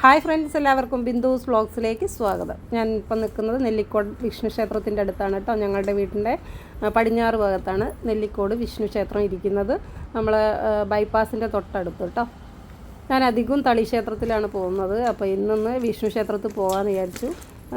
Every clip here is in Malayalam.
ഹായ് ഫ്രണ്ട്സ് എല്ലാവർക്കും ബിന്ദുസ് വ്ളോഗ്സിലേക്ക് സ്വാഗതം. ഞാൻ ഇപ്പോൾ നിൽക്കുന്നത് നെല്ലിക്കോട് വിഷ്ണു ക്ഷേത്രത്തിന്റെ അടുത്താണ് കേട്ടോ. ഞങ്ങളുടെ വീട്ടിന്റെ പടിഞ്ഞാറ് ഭാഗത്താണ് നെല്ലിക്കോട് വിഷ്ണു ക്ഷേത്രം ഇരിക്കുന്നത്. നമ്മൾ ബൈപ്പാസിന്റെ തൊട്ടടുത്ത് കേട്ടോ. ഞാൻ അധികവും തളി ക്ഷേത്രത്തിലാണ് പോകുന്നത്. അപ്പോൾ ഇന്നൊന്ന് വിഷ്ണു ക്ഷേത്രത്തിൽ പോകാമെന്ന് വിചാരിച്ചു.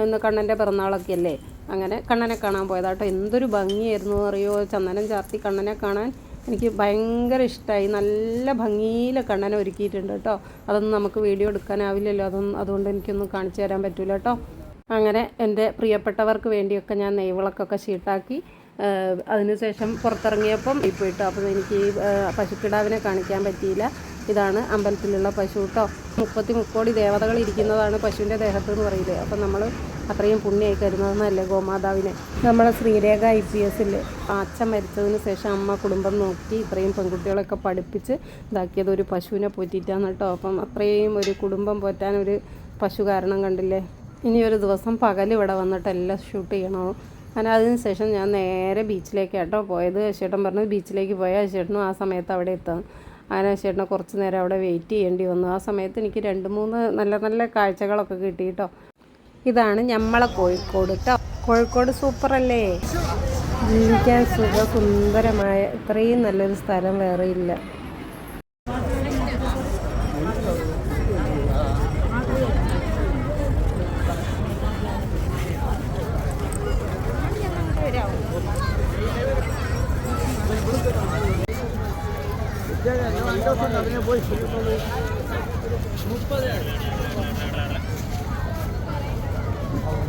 ഇന്ന് കണ്ണന്റെ പിറന്നാളൊക്കെ അല്ലേ? അങ്ങനെ കണ്ണനെ കാണാൻ പോയതാട്ടോ എന്തൊരു ഭംഗിയായിരുന്നു. അറിയോ? ചന്ദനം ചാർത്തി കണ്ണനെ കാണാൻ എനിക്ക് ഭയങ്കര ഇഷ്ടമായി നല്ല ഭംഗിയിൽ കണ്ണനെ ഒരുക്കിയിട്ടുണ്ട് കേട്ടോ. അതൊന്നും നമുക്ക് വീഡിയോ എടുക്കാനാവില്ലല്ലോ. അതൊന്നും അതുകൊണ്ട് എനിക്കൊന്നും കാണിച്ചു തരാൻ പറ്റില്ല കേട്ടോ. അങ്ങനെ എന്റെ പ്രിയപ്പെട്ടവർക്ക് വേണ്ടിയൊക്കെ ഞാൻ നെയ്വിളക്കൊക്കെ ഷീട്ടാക്കി. അതിനുശേഷം പുറത്തിറങ്ങിയപ്പം ഇപ്പോൾ ഇട്ടു അപ്പോൾ എനിക്ക് ഈ പശുക്കിടാവിനെ കാണിക്കാൻ പറ്റിയില്ല. ഇതാണ് അമ്പലത്തിലുള്ള പശു കേട്ടോ. മുപ്പത്തി മുക്കോടി ദേവതകൾ ഇരിക്കുന്നതാണ് പശുവിന്റെ ദേഹത്ത് എന്ന് പറയുന്നത് അപ്പം നമ്മൾ അത്രയും പുണ്യമായി കരുതുന്നതല്ലേ ഗോമാതാവിനെ? നമ്മളെ ശ്രീരേഖ ഐ പി എസിൽ അച്ഛൻ മരിച്ചതിന് ശേഷം അമ്മ കുടുംബം നോക്കി ഇത്രയും പെൺകുട്ടികളൊക്കെ പഠിപ്പിച്ച് ഇതാക്കിയത് ഒരു പശുവിനെ പോറ്റിയിട്ടാണ് കേട്ടോ. അപ്പം അത്രയും ഒരു കുടുംബം പോറ്റാൻ ഒരു പശു കാരണം കണ്ടില്ലേ? ഇനി ഒരു ദിവസം പകൽ ഇവിടെ വന്നിട്ട് എല്ലാം ഷൂട്ട് ചെയ്യണോ? അങ്ങനെ അതിന് ശേഷം ഞാൻ നേരെ ബീച്ചിലേക്ക് കേട്ടോ പോയത്. ചേട്ടൻ പറഞ്ഞത് ബീച്ചിലേക്ക് പോയാൽ ചേട്ടനും ആ സമയത്ത് അവിടെ എത്താം. അങ്ങനെ ചേട്ടനെ കുറച്ച് നേരം അവിടെ വെയിറ്റ് ചെയ്യേണ്ടി വന്നു. ആ സമയത്ത് എനിക്ക് രണ്ട് മൂന്ന് നല്ല നല്ല കാഴ്ചകളൊക്കെ കിട്ടി കേട്ടോ. ഇതാണ് ഞമ്മളെ കോഴിക്കോട് കേട്ടോ കോഴിക്കോട് സൂപ്പറല്ലേ? ജീവിക്കാൻ സുഖ സുന്ദരമായ ഇത്രയും നല്ലൊരു സ്ഥലം വേറെ ഇല്ല.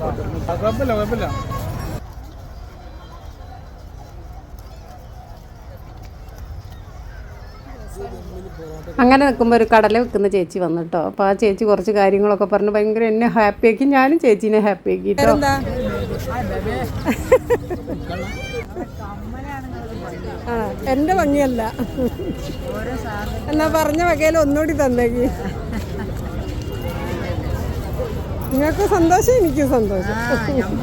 കുഴപ്പമില്ല കുഴപ്പമില്ല അങ്ങനെ നിൽക്കുമ്പോൾ ഒരു കടല വെക്കുന്ന ചേച്ചി വന്നിട്ടോ അപ്പൊ അപ്പോൾ ആ ചേച്ചി കുറച്ച് കാര്യങ്ങളൊക്കെ പറഞ്ഞു. ഭയങ്കര എന്നെ ഹാപ്പിയാക്കി ഞാനും ചേച്ചീനെ ഹാപ്പിയാക്കി കേട്ടോ. എന്റെ ഭംഗിയല്ല. എന്നാ പറഞ്ഞ വകയിൽ ഒന്നുകൂടി തന്നേക്ക്. നിങ്ങൾക്ക് സന്തോഷം എനിക്കും സന്തോഷം.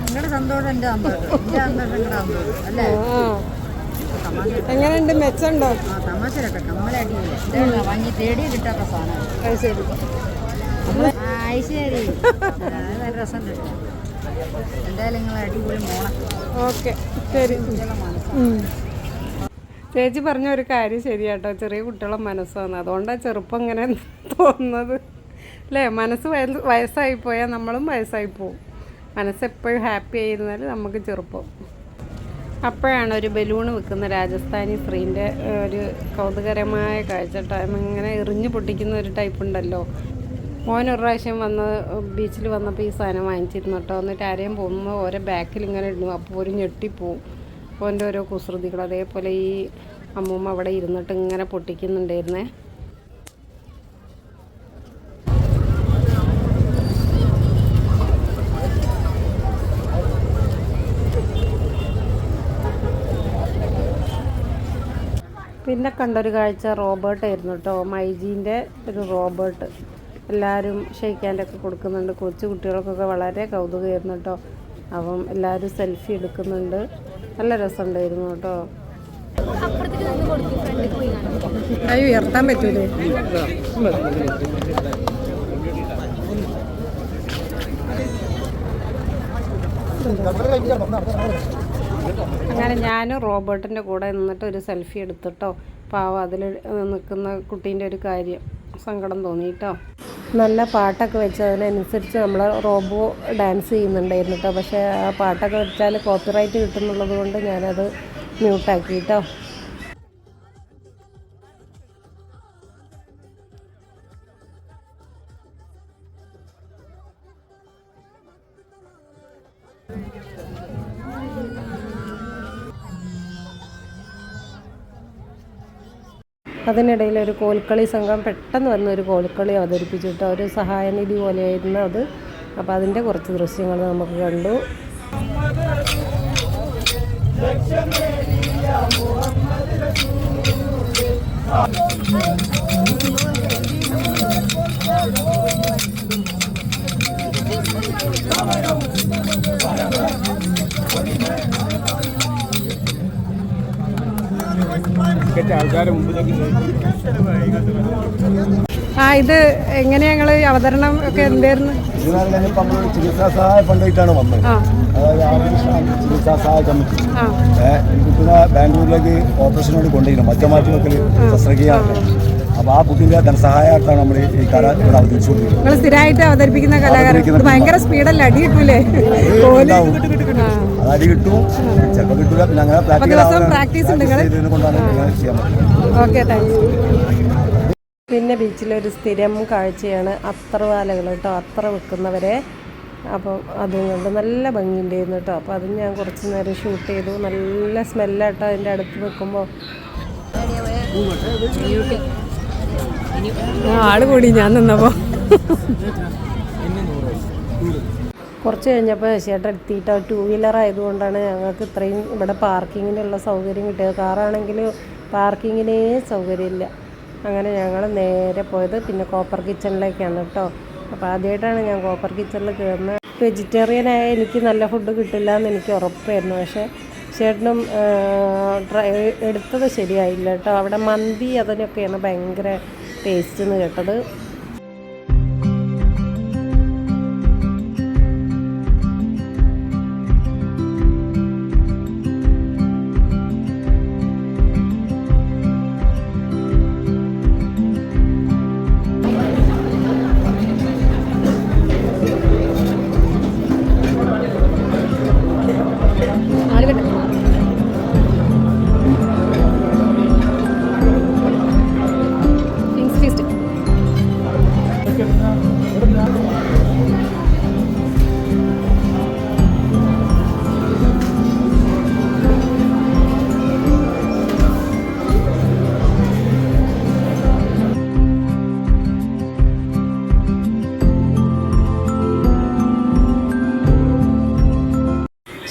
നിങ്ങളുടെ സന്തോഷം എന്റെ സന്തോഷം. എന്റെ സന്തോഷം നിങ്ങളുടെ സന്തോഷം അല്ലേ? ആ എങ്ങനെയുണ്ട്? മെച്ചമുണ്ടോ? കമ്മലടിയില്ല വാങ്ങി തേടി കിട്ടാത്ത സാധനം. അത് ശരി. ആ ശരി. നല്ല രസം. എന്തായാലും നിങ്ങൾ അടിപൊളി മോണം. ഓക്കെ ശരി. ചേച്ചി പറഞ്ഞ ഒരു കാര്യം ശരിയാട്ടോ. ചെറിയ കുട്ടികളെ മനസ്സാണ് അതുകൊണ്ടാണ് ചെറുപ്പം ഇങ്ങനെ തോന്നുന്നത്. അല്ലേ? മനസ്സ് വയ- വയസ്സായി പോയാൽ നമ്മളും വയസ്സായി പോവും. മനസ്സ് എപ്പോഴും ഹാപ്പി ആയിരുന്നാൽ നമുക്ക് ചെറുപ്പം. അപ്പോഴാണ് ഒരു ബലൂണ് വെക്കുന്ന രാജസ്ഥാനി സ്ത്രീന്റെ ഒരു കൗതുകരമായ കാഴ്ച. ഇങ്ങനെ എറിഞ്ഞു പൊട്ടിക്കുന്ന ഒരു ടൈപ്പ് ഉണ്ടല്ലോ. മോൻ ഒരു പ്രാവശ്യം വന്ന് ബീച്ചിൽ വന്നപ്പോൾ ഈ സാധനം വാങ്ങിച്ചിരുന്നു കേട്ടോ. എന്നിട്ട് ആരെയും പോകുമ്പോൾ ഓരോ ബാക്കിൽ ഇങ്ങനെ ഇടുന്നു. അപ്പോൾ ഒരു ഞെട്ടിപ്പോവും. അപ്പോൾ എന്റെ ഓരോ കുസൃതികൾ. അതേപോലെ ഈ അമ്മൂമ്മ അവിടെ ഇരുന്നിട്ട് ഇങ്ങനെ പൊട്ടിക്കുന്നുണ്ടായിരുന്നേ. പിന്നെ കണ്ടൊരു കാഴ്ച റോബോട്ട് ആയിരുന്നു കേട്ടോ. മൈജീന്റെ ഒരു റോബോട്ട് എല്ലാവരും ഷെയ്ക്കാന്റെയൊക്കെ കൊടുക്കുന്നുണ്ട്. കൊച്ചു കുട്ടികൾക്കൊക്കെ വളരെ കൗതുകമായിരുന്നു കേട്ടോ. അപ്പം എല്ലാവരും സെൽഫി എടുക്കുന്നുണ്ട്. നല്ല രസമുണ്ടായിരുന്നു കേട്ടോ. അയ്യോ ഉയർത്താൻ പറ്റൂലേ? അങ്ങനെ ഞാനും റോബോട്ടിന്റെ കൂടെ നിന്നിട്ട് ഒരു സെൽഫി എടുത്തിട്ടോ. പാവം അതിൽ നിൽക്കുന്ന കുട്ടീന്റെ ഒരു കാര്യം സങ്കടം തോന്നിയിട്ടോ. നല്ല പാട്ടൊക്കെ വെച്ച് അതിനനുസരിച്ച് നമ്മൾ റോബോ ഡാൻസ് ചെയ്യുന്നുണ്ടായിരുന്നു കേട്ടോ പക്ഷേ ആ പാട്ടൊക്കെ വെച്ചാൽ കോപ്പിറൈറ്റ് കിട്ടുന്നുള്ളത് കൊണ്ട് ഞാനത് മ്യൂട്ടാക്കി കേട്ടോ അതിനിടയിൽ ഒരു കോൽക്കളി സംഘം പെട്ടെന്ന് വന്ന് ഒരു കോൽക്കളി അവതരിപ്പിച്ചിട്ട് ഒരു സഹായനിധി പോലെയായിരുന്നു അത്. അപ്പോൾ അതിന്റെ കുറച്ച് ദൃശ്യങ്ങൾ നമുക്ക് കണ്ടു. ടിക്കറ്റ് ആൾക്കാരെ മുമ്പിലേക്ക് ആ ഇത് എങ്ങനെയാ ഞങ്ങൾ അവതരണം ഒക്കെ എന്തായിരുന്നു? ചികിത്സാ സഹായ ഫണ്ടായിട്ടാണ് വന്നത്. അതായത് ചികിത്സാ സഹായ കമ്മിറ്റി. കുട്ടിനെ ബാംഗ്ലൂരിലേക്ക് ഓപ്പറേഷനോട് കൊണ്ടുപോയിരുന്നു മറ്റമാറ്റി വെക്കൽ ശസ്ത്രക്രിയ. അപ്പോൾ ആ കുട്ടിന്റെ ധനസഹായമായിട്ടാണ് നമ്മൾ ഈ കല ഇവിടെ അവതരിച്ചു സ്ഥിരമായിട്ട് അവതരിപ്പിക്കുന്ന കലാകാരൻ. ഭയങ്കര സ്പീഡല്ല? അടി കിട്ടൂലേ. അത് അടി കിട്ടും. ചിലപ്പോൾ കിട്ടൂല. പിന്നെ അങ്ങനെ പ്രാക്ടീസ് കൊണ്ടാണ് ചെയ്യാൻ പറ്റുന്നത്. പിന്നെ ബീച്ചിലൊരു സ്ഥിരം കാഴ്ചയാണ് അത്രവാലകൾ കേട്ടോ. അത്ര വെക്കുന്നവരെ അപ്പം അതും കൊണ്ട് നല്ല ഭംഗിയുണ്ടായിരുന്നു കേട്ടോ. അപ്പോൾ അതും ഞാൻ കുറച്ച് നേരം ഷൂട്ട് ചെയ്തു. നല്ല സ്മെല്ലാട്ടോ അതിന്റെ അടുത്ത് നിൽക്കുമ്പോൾ. ആൾ കൂടി ഞാൻ നിന്നപ്പോ. കുറച്ച് കഴിഞ്ഞപ്പോൾ ചേട്ടൻ എത്തിയിട്ട് ടൂ വീലർ ആയതുകൊണ്ടാണ് ഞങ്ങൾക്ക് ഇത്രയും ഇവിടെ പാർക്കിങ്ങിനുള്ള സൗകര്യം കിട്ടിയത്. കാറാണെങ്കിൽ പാർക്കിങ്ങിനേ സൗകര്യമില്ല. അങ്ങനെ ഞങ്ങൾ നേരെ പോയത് പിന്നെ കോപ്പർ കിച്ചണിലേക്കാണ് കേട്ടോ. അപ്പോൾ ആദ്യമായിട്ടാണ് ഞാൻ കോപ്പർ കിച്ചണിൽ കയറുന്നത് വെജിറ്റേറിയനായ എനിക്ക് നല്ല ഫുഡ് കിട്ടില്ല എന്ന് എനിക്ക് ഉറപ്പായിരുന്നു. പക്ഷേ ചേട്ടനും എടുത്തത് ശരിയായില്ല കേട്ടോ. അവിടെ മന്തി അതിനൊക്കെയാണ് ഭയങ്കര ടേസ്റ്റ് എന്ന് കേട്ടത്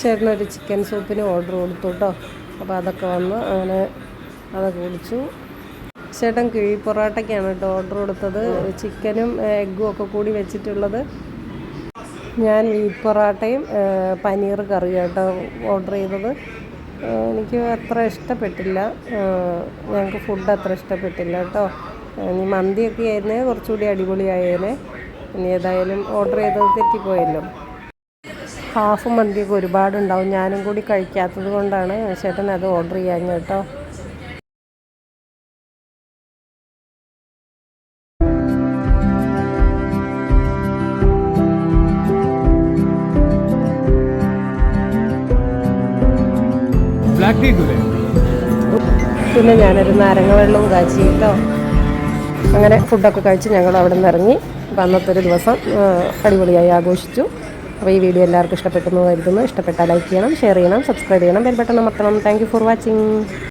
ചേട്ടനൊരു ചിക്കൻ സൂപ്പിന് ഓർഡർ കൊടുത്തു കേട്ടോ അപ്പോൾ അതൊക്കെ വന്ന് അങ്ങനെ അതൊക്കെ കുടിച്ചു. ചേട്ടൻ കിഴി പൊറോട്ടയ്ക്കാണ് കേട്ടോ ഓർഡർ കൊടുത്തത്. ചിക്കനും എഗ്ഗും ഒക്കെ കൂടി വെച്ചിട്ടുള്ളത്. ഞാൻ ഈ പൊറോട്ടയും പനീർ കറി കേട്ടോ ഓർഡർ ചെയ്തത്. എനിക്ക് അത്ര ഇഷ്ടപ്പെട്ടില്ല. ഞങ്ങൾക്ക് ഫുഡ് അത്ര ഇഷ്ടപ്പെട്ടില്ല കേട്ടോ ഇനി മന്തിയൊക്കെ ആയിരുന്നേ കുറച്ചുകൂടി അടിപൊളിയായേനെ. ഇനി ഏതായാലും ഓർഡർ ചെയ്തത് തെറ്റിപ്പോയല്ലോ. ഹാഫ് മന്തിയൊക്കെ ഒരുപാടുണ്ടാവും. ഞാനും കൂടി കഴിക്കാത്തത് കൊണ്ടാണ് ചേട്ടൻ അത് ഓർഡർ ചെയ്യാൻ കേട്ടോ. പിന്നെ ഞാനൊരു നാരങ്ങ വെള്ളവും കാച്ചി കേട്ടോ. അങ്ങനെ ഫുഡൊക്കെ കഴിച്ച് ഞങ്ങൾ അവിടെ നിന്ന് ഇറങ്ങി. അപ്പം അന്നത്തെ ഒരു ദിവസം അടിപൊളിയായി ആഘോഷിച്ചു. അപ്പോൾ ഈ വീഡിയോ എല്ലാവർക്കും ഇഷ്ടപ്പെട്ടെന്ന് കരുതുന്നു. ഇഷ്ടപ്പെട്ടാൽ ലൈക്ക് ചെയ്യണം ഷെയർ ചെയ്യണം സബ്സ്ക്രൈബ് ചെയ്യണം bell button അമർത്തണം. Thank for watching